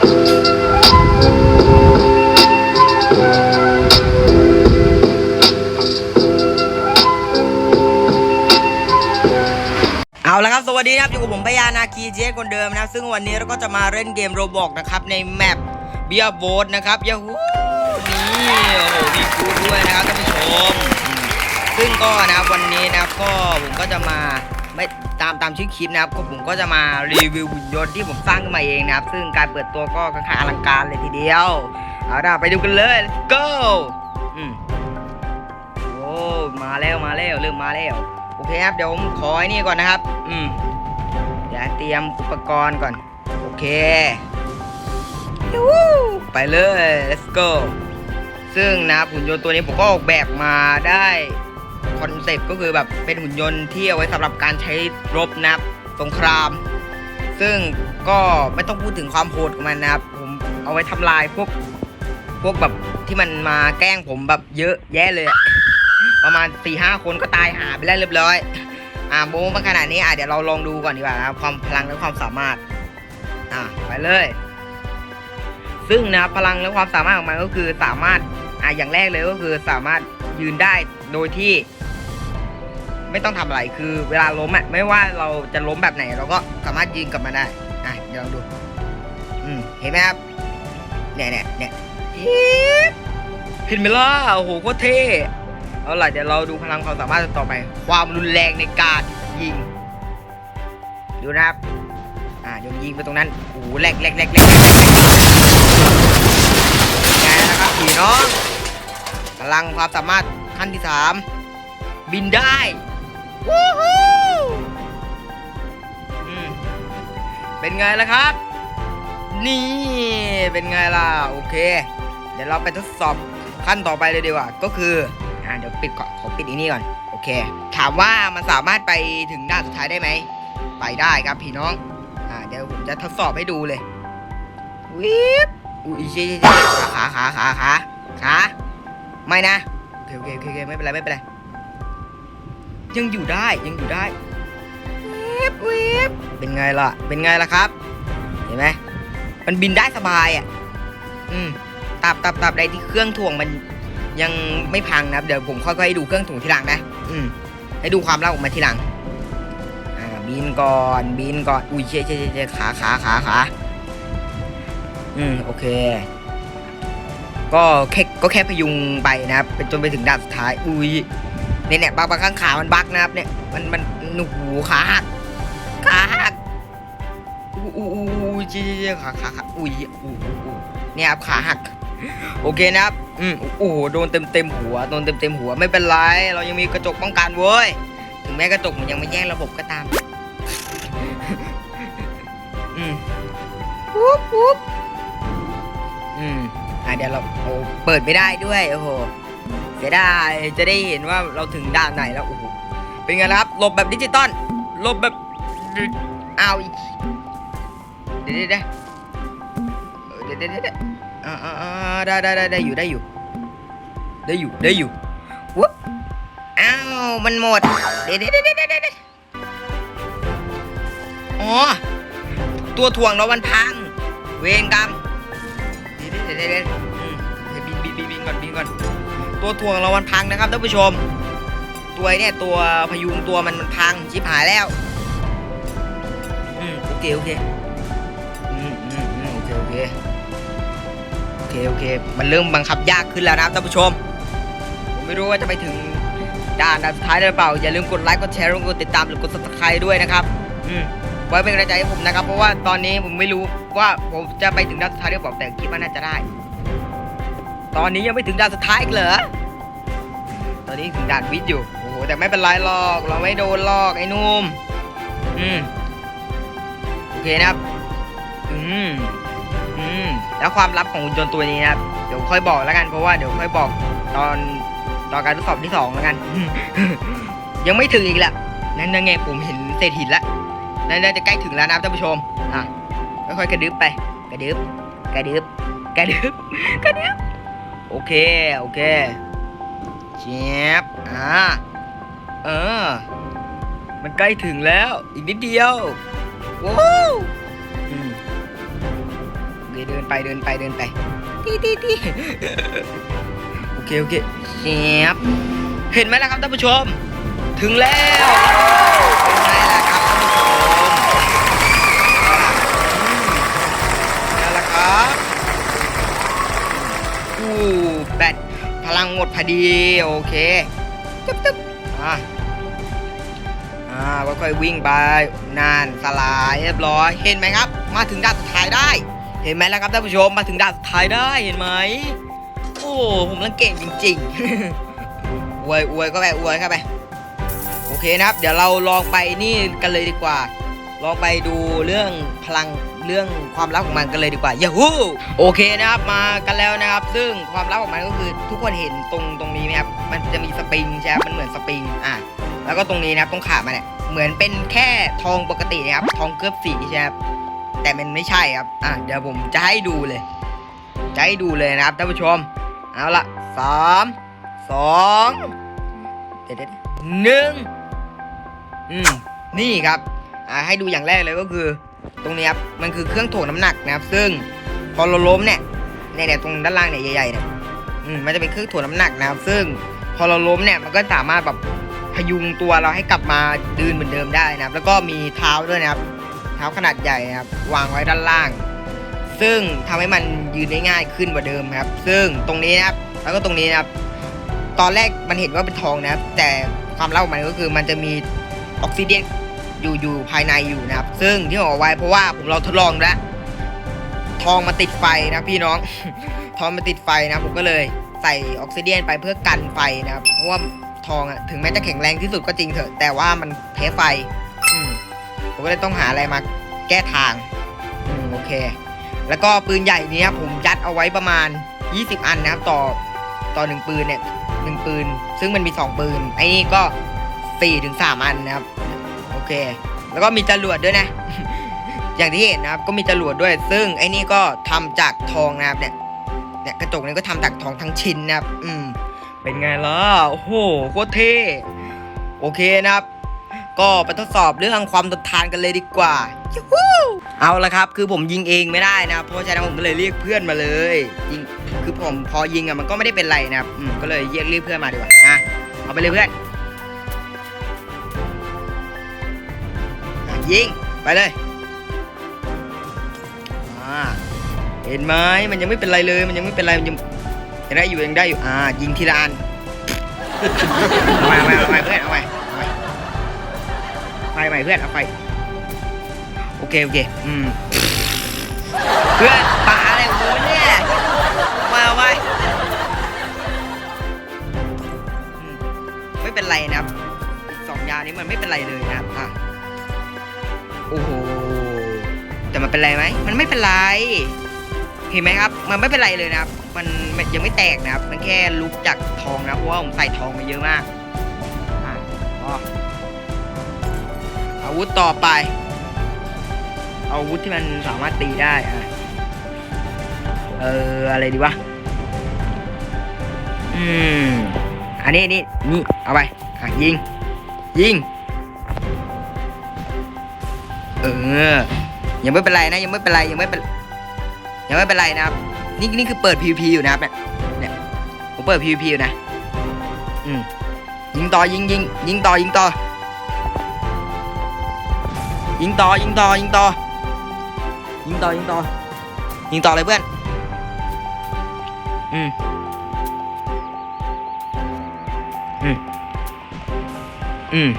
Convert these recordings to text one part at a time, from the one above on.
เอาละครับ สวัสดีครับ อยู่กับผมพยานาคีเจคนเดิมนะครับซึ่งวันนี้เราก็จะมาเล่นเกมโรบอกนะครับ ในแมปเบียโบสนะครับยาฮูนี่โอ้โหมีคูดด้วยนะครับท่านผู้ชมอืมซึ่งก็นะครับวันนี้นะครับก็ผมก็จะมา ไม่ตามตามชื่อคลิปนะครับก็ผมก็จะมารีวิวหุ่นยนต์ที่ผมสร้างขึ้นมาเองนะครับ ซึ่งการเปิดตัวก็ค่อนข้างอลังการเลยทีเดียวเอาล่ะไปดูกันเลย let's go อืมโอ้มาแล้วมาแล้วเริ่มมาแล้วโอเคครับเดี๋ยวผมขอไอ้นี่ก่อนนะครับ อืมเดี๋ยวเตรียมอุปกรณ์ก่อน โอเคยูหูไปเลย let's go ซึ่งนะครับหุ่นยนต์ตัวนี้ผมก็ออกแบบมาได้ คอนเซปต์ก็คือแบบเป็นหุ่นยนต์ที่เอาไว้สำหรับการใช้รบนะครับสงคราม ซึ่งก็ไม่ต้องพูดถึงความโหดของมันนะครับ ผมเอาไว้ทำลายพวกพวกแบบที่มันมาแกล้งผมแบบเยอะแยะเลย ประมาณ4ี่ห้าคนก็ตายหาไปแล้วเรียบร้อย อ่าโม้มาขนาดนี้อะเดี๋ยวเราลองดูก่อนดีกว่านะครับความพลังและความสามารถ อ่าไปเลย ซึ่งนะพลังและความสามารถของมันก็คือสามารถอ่าอย่างแรกเลยก็คือสามารถยืนได้โดยที่ ไม่ต้องทำอะไรคือเวลาล้มอะไม่ว่าเราจะล้มแบบไหน เราก็สามารถยืนกลับมาได้อะเดี๋ยวลองดู อืมเห็นไหมครับเนี่ยเนี่ยเนี่ยอี๊ดเห็นไหมล่ะโอ้โหโคตรเท่เอาล่ะเดี๋ยวเราดูพลังความสามารถต่อไป ความรุนแรงในการยิง ดูนะครับ อ่าเดี๋ยวยิงไปตรงนั้นโอ้โหแหลกแหลกแหลกแหลกไงนะครับพี่น้องพลังความสามารถขั้นที่สามบินได้ วู้ฮู้อืมเป็นไงล่ะครับ นี่เป็นไงล่ะ โอเค เดี๋ยวเราไปทดสอบขั้นต่อไปเลยดีกว่า ก็คือ อ่าเดี๋ยวปิดก่อนขอปิดอีนี่ก่อน โอเค ถามว่ามันสามารถไปถึงด่านสุดท้ายได้ไหม ไปได้ครับพี่น้อง อ่า เดี๋ยวผมจะทดสอบให้ดูเลยวิบอุ้ยเจ๊เจ๊ขาขาขาขาขาไม่นะโอเคโอเคโอเคไม่เป็นไรไม่เป็นไร ยังอยู่ได้ยังอยู่ได้วิบวิบเป็นไงล่ะ เป็นไงล่ะครับ เห็นไหมมันบินได้สบายอะ อืมตับตับตับใดที่เครื่องถ่วงมันยังไม่พังนะครับเดี๋ยวผมค่อยๆให้ดูเครื่องถุงทีหลังนะ อืมให้ดูความลับออกมาทีหลัง อ่า บินก่อน บินก่อน อุ้ยเชี่ยเชี่ยเชี่ยขาขาขาขาอืม โอเค ก็แค่ก็แค่พยุงไปนะครับไปจนไปถึงด่านสุดท้าย อุ้ย เนี่ยเนี่ยบางบางครั้งขามันบักนะครับเนี่ยมันมันหนูหูขาหักขาหักอู้อู้อู้อู้เชี่ยขาขาขาอุ้ยอู้อู้อู้เนี่ยครับขาหักโอเคนะครับอืมโอ้โหโดนเต็มเต็มหัวโดนเต็มเต็มหัวไม่เป็นไร เรายังมีกระจกป้องกันเว้ยถึงแม้กระจกมันยังไม่แย่งระบบก็ตามอืมปุ๊บปุ๊บอืมอะเดี๋ยวเราโอ้เปิดไม่ได้ด้วยโอ้โห เสียดายจะได้เห็นว่าเราถึงด่านไหนแล้วโอ้โหเป็นไงล่ะครับหลบแบบดิจิตอลหลบแบบอ้าวอีกเดี๋ยวเดี๋ยวเดี๋ยวเดี๋ยวเดี๋ยวเดี๋ยวอ่าอ่าได้ได้ได้ได้อยู่ได้อยู่ได้อยู่ได้อยู่วุ๊บอ้าวมันหมดเดี๋ยวเดี๋ยวเดี๋ยวเดี๋ยวเดี๋ยวอ๋อตัวถ่วงเรามันพัง เวรกรรมเดี๋ยวเดี๋ยวเดี๋ยวเดี๋ยวอืมเดี๋ยวบินบินบินบินก่อนบินก่อน ตัวถ่วงเรามันพังนะครับท่านผู้ชม ตัวเนี่ยตัวพยุงตัวมันมันพังชิบหายแล้วอืมโอเคโอเคอืมอืมอืมโอเคโอเคโอเคโอเค มันเริ่มบังคับยากขึ้นแล้วนะครับท่านผู้ชม ผมไม่รู้ว่าจะไปถึงด่านสุดท้ายหรือเปล่าอย่าลืมกดไลค์กดแชร์กดติดตามหรือกด subscribe ด้วยนะครับ อืมไว้เป็นกำลังใจให้ผมนะครับ เพราะว่าตอนนี้ผมไม่รู้ว่าผมจะไปถึงด่านสุดท้ายหรือเปล่าแต่คิดว่าน่าจะได้ ตอนนี้ยังไม่ถึงด่านสุดท้ายอีกเหรอ ตอนนี้ถึงด่านวิทย์อยู่ โอ้โห แต่ไม่เป็นไรหรอก เราไม่โดนหรอกไอ้นุ่ม อืม โอเคนะครับ อืม อืม แล้วความลับของหุ่นยนต์ตัวนี้นะครับ เดี๋ยวค่อยบอกแล้วกัน เพราะว่าเดี๋ยวค่อยบอกตอนตอนการทดสอบที่สองแล้วกัน ยังไม่ถึงอีกแหละ นั่นนั่นไงผมเห็นเศษหินแล้วนั่นน่าจะใกล้ถึงแล้วนะครับท่านผู้ชม อะ ค่อยๆกระดึ๊บไป กระดึ๊บกระดึ๊บกระดึ๊บกระดึบ โอเค โอเคเจี๊ยบอ่าเออ มันใกล้ถึงแล้ว อีกนิดเดียวว้าวอืมโอเดินไปเดินไปเดินไปตีตีตีโอเคโอเคเงียบเห็นไหมล่ะครับท่านผู้ชม ถึงแล้วเป็นไงล่ะครับท่านผู้ชมนั่นแหละครับ ลังหมดพอดี โอเคตึ๊บตึ๊บอะอ่าค่อยๆวิ่งไปนานสลายเรียบร้อยเห็นไหมครับ มาถึงด่านสุดท้ายได้ เห็นไหมแล่ะครับท่านผู้ชมมาถึงด่านสุดท้ายได้เห็นไหมโอ้ผมลังเก่งจริงๆอวยอวยก็ไปอวยเข้าไปโอเคนะครับ เดี๋ยวเราลองไปนี่กันเลยดีกว่า ลองไปดูเรื่องพลัง เรื่องความลับของมันกันเลยดีกว่า y าฮูโอเคนะครับมากันแล้วนะครับ ซึ่งความลับของมันก็คือทุกคนเห็นตรงตรงนี้ไหมครับมันจะมีสปริงใช่ไหมมันเหมือนสปริงอะแล้วก็ตรงนี้นะครับตรงขามันเนี่ยเหมือนเป็นแค่ทองปกตินะครับ ทองเคลือบสีใช่ไหมแต่มันไม่ใช่ครับอะเดี๋ยวผมจะให้ดูเลยจะให้ดูเลยนะครับท่านผู้ชมเอาละสามสองเดี๋ยวเดี๋ยวหนึ่งอืมนี่ครับอ่าให้ดูอย่างแรกเลยก็คือ ตรงนี้ครับมันคือเครื่องถ่วงน้ำหนักนะครับ ซึ่งพอเราล้มเนี่ยเนี่ยตรงด้านล่างเนี่ยใหญ่ๆเนี่ยมันจะเป็นเครื่องถ่วงน้ำหนักนะครับ ซึ่งพอเราล้มเนี่ยมันก็สามารถแบบพยุงตัวเราให้กลับมาดืนเหมือนเดิมได้นะครับ แล้วก็มีเท้าด้วยนะครับ เท้าขนาดใหญ่นะครับ วางไว้ด้านล่าง ซึ่งทำให้มันยืนได้ง่ายขึ้นกว่าเดิมครับ ซึ่งตรงนี้นะครับ แล้วก็ตรงนี้นะครับ ตอนแรกมันเห็นว่าเป็นทองนะครับ แต่ความเล่ามันก็คือมันจะมีออกซิเดน อยู่อยู่ภายในอยู่นะครับ ซึ่งที่ผมเอาไว้เพราะว่าผมเราทดลองแล้ว ทองมาติดไฟนะพี่น้อง ทองมาติดไฟนะผมก็เลยใส่ออกซิเดียนไปเพื่อกันไฟนะครับ เพราะว่าทองอะถึงแม้จะแข็งแรงที่สุดก็จริงเถอะ แต่ว่ามันแพ้ไฟ อืมผมก็เลยต้องหาอะไรมาแก้ทาง อืมโอเค แล้วก็ปืนใหญ่นี้ผมยัดเอาไว้ประมาณ 20 อันนะครับต่อต่อหนึ่งปืนเนี่ยหนึ่งปืน ซึ่งมันมี 2 ปืน ไอ้นี่ก็4ถึง3อันนะครับ เค แล้วก็มีจรวดด้วยนะ อย่างที่เห็นนะครับก็มีจรวดด้วย ซึ่งไอ้นี่ก็ทำจากทองนะครับเนี่ยเนี่ยกระจกนี้ก็ทำจากทองทั้งชิ้นนะครับ อืม เป็นไงล่ะโอ้โหโคตรเท่โอเคนะครับ ก็ไปทดสอบเรื่องความทนทานกันเลยดีกว่าเอาละครับ คือผมยิงเองไม่ได้นะครับเพราะฉะนั้นผมก็เลยเรียกเพื่อนมาเลยยิงคือผมพอยิงอะมันก็ไม่ได้เป็นไรนะครับอืมก็เลยเรียกเรียกเพื่อนมาดีกว่าอะเอาไปเลยเพื่อน ยิง ไปเลยอ่าเห็นไหมมันยังไม่เป็นไรเลย มันยังไม่เป็นไร มันยังยังได้อยู่ยังได้อยู่ อ่า ยิงทีละอันเอาไปเอาไปเอาไปเพื่อนเอาไปเอาไปไฟใหม่เพื่อนเอาไฟโอเคโอเค อืม เพื่อนปาอะไรของมึงเนี่ยมาเอาไปอืมไม่เป็นไรนะครับอีกสองยานี้มันไม่เป็นไรเลยนะครับอะ โอ้โหแต่มันเป็นไรไหมมันไม่เป็นไร เห็นไหมครับ มันไม่เป็นไรเลยนะครับ มันยังไม่แตกนะครับ มันแค่ลุกจากทองนะเพราะว่าผมใส่ทองมาเยอะมากอะอาวุธต่อไป อาวุธที่มันสามารถตีได้อะเอออะไรดีวะอืมอันนี้นี่นี่เอาไปอะยิง ยิง เออ ยังไม่เป็นไรนะ ยังไม่เป็นไรยังไม่เป็นยังไม่เป็นไรนะครับ นี่นี่คือเปิด PVP อยู่นะครับเนี่ยเนี่ยผมเปิด PVP อยู่นะอืมยิงต่อยิงยิงยิงต่อยิงต่อยิงต่อยิงต่อยิงต่อยิงต่อยิงต่อยิงต่อเลยเพื่อนอืมอืมอืม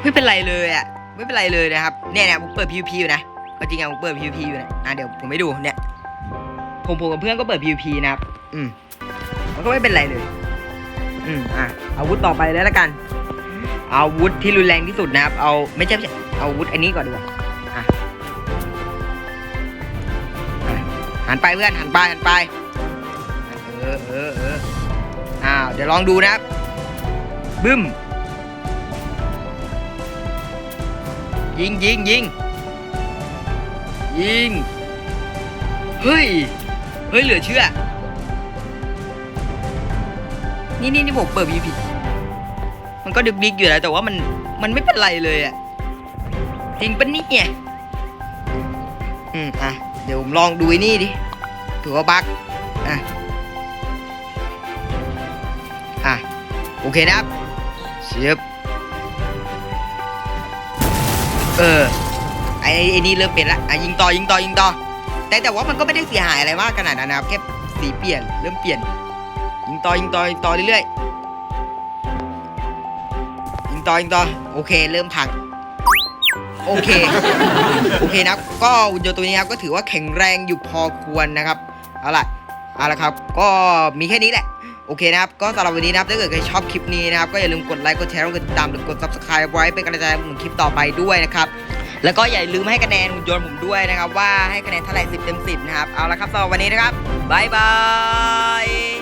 ไม่เป็นไรเลยอะ ไม่เป็นไรเลยนะครับเนี่ยเนี่ยผมเปิด PVP อยู่นะก็จริงอะผมเปิด PVP อยู่นะอะเดี๋ยวผมไปดูเนี่ยผมผมกับเพื่อนก็เปิด PVP นะครับอืมมันก็ไม่เป็นไรเลย อืมอะอาวุธต่อไปเลยแล้วกันอาวุธที่รุนแรงที่สุดนะครับ เอาไม่ใช่ไม่ใช่อาวุธอันนี้ก่อนดีกว่าอะหันไปเพื่อนหันไปหันไปเออเออเอออ้าวเดี๋ยวลองดูนะครับบึ้ม ยิงยิงยิงยิงเฮ้ยเฮ้ยเหลือเชื่อ นี่นี่นี่ผมเปิด VP มันก็ดึกดิกอยู่แล้วแต่ว่ามันมันไม่เป็นไรเลยอะจริงปะเนี่ยอืมอะเดี๋ยวผมลองดูไอ้นี่ดิถือว่าบักอะอะโอเคนะครับเชียบ เออไอ้ไอ้นี่เริ่มเป็นละอะยิงต่อยิงต่อยิงต่อแต่แต่ว่ามันก็ไม่ได้เสียหายอะไรมากขนาดนั้นนะครับแค่สีเปลี่ยนเริ่มเปลี่ยน ยิงต่อยิงต่อยิงต่อเรื่อยๆยิงต่อยิงต่อโอเค เริ่มพังโอเคโอเคนะก็หุ่นยนต์ตัวนี้ครับก็ถือว่าแข็งแรงอยู่พอควรนะครับเอาล่ะเอาละครับ ก็มีแค่นี้แหละ โอเคนะครับ ก็สำหรับวันนี้นะครับ ถ้าเกิดใครชอบคลิปนี้นะครับ ก็อย่าลืมกดไลค์ กดแชร์ กดติดตามหรือกด subscribe ไว้เป็นกำลังใจให้ผมคลิปต่อไปด้วยนะครับ แล้วก็อย่าลืมให้คะแนนหุ่นยนต์ผมด้วยนะครับ ว่าให้คะแนนเท่าไหร่10 เต็ม 10 นะครับ เอาละครับสำหรับวันนี้นะครับบายบาย